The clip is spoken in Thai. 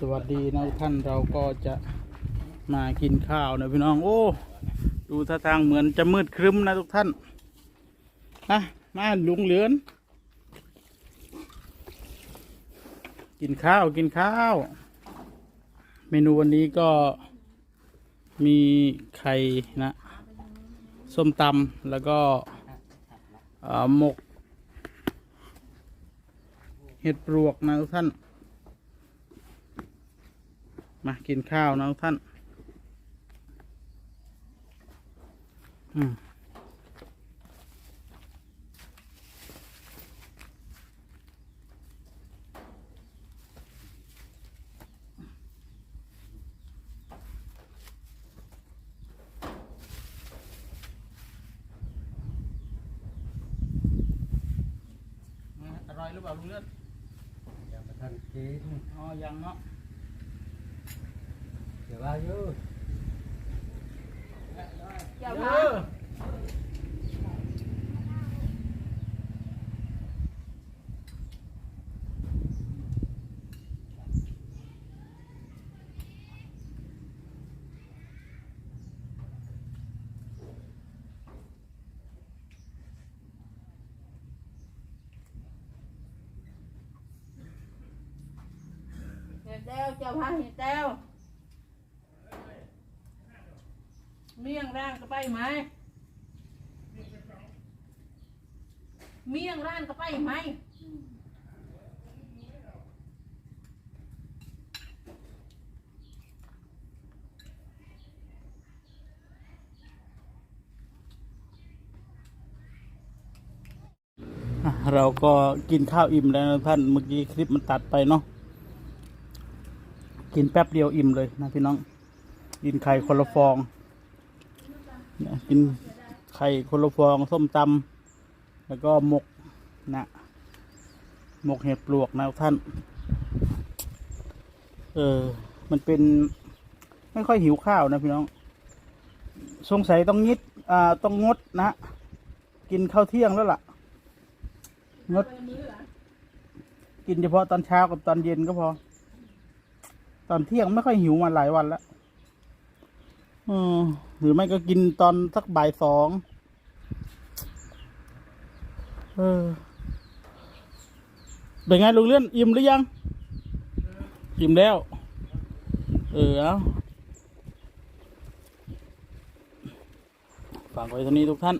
สวัสดีนะทุกท่านเราก็จะมากินข้าวนะพี่น้องโอ้ดูท่าทางเหมือนจะมืดครึ้มนะทุกท่านนะมาลุงเหลือน กินข้าวกินข้าว เมนูวันนี้ก็มีไข่นะ ส้มตำแล้วก็หมก เห็ดปลวกนะทุกท่าน มากินข้าวนะทุกท่าน อืมอร่อยหรือเปล่าลุงเลือดยังไม่ทันกินอ๋อยังเนาะ เดี๋ยวว่าอยู่เจ้า เมี่ยงร่างก็ไปไหม เมี่ยงร่างก็ไปไหม อะเราก็กินข้าวอิ่มแล้วนะท่านเมื่อกี้คลิปมันตัดไปเนาะกินแป๊บเดียวอิ่มเลยนะพี่น้อง กินไข่คนละฟอง กินไข่คนละฟองส้มตำแล้วก็หมกนะหมกเห็ดปลวกนะท่าน เออ มันเป็น ไม่ค่อยหิวข้าวนะพี่น้อง สงสัยต้องยิดอ่าต้องงดนะกินข้าวเที่ยงแล้วล่ะ งด กินเฉพาะตอนเช้ากับตอนเย็นก็พอ ตอนเที่ยงไม่ค่อยหิวมาหลายวันแล้ว อืมหรือไม่ก็กินตอนสักบ่ายสองเออเป็นไงลุงเลื่อนอิ่มหรือยัง อิ่มแล้ว เออเอาฝากไว้เท่านี้ทุกท่าน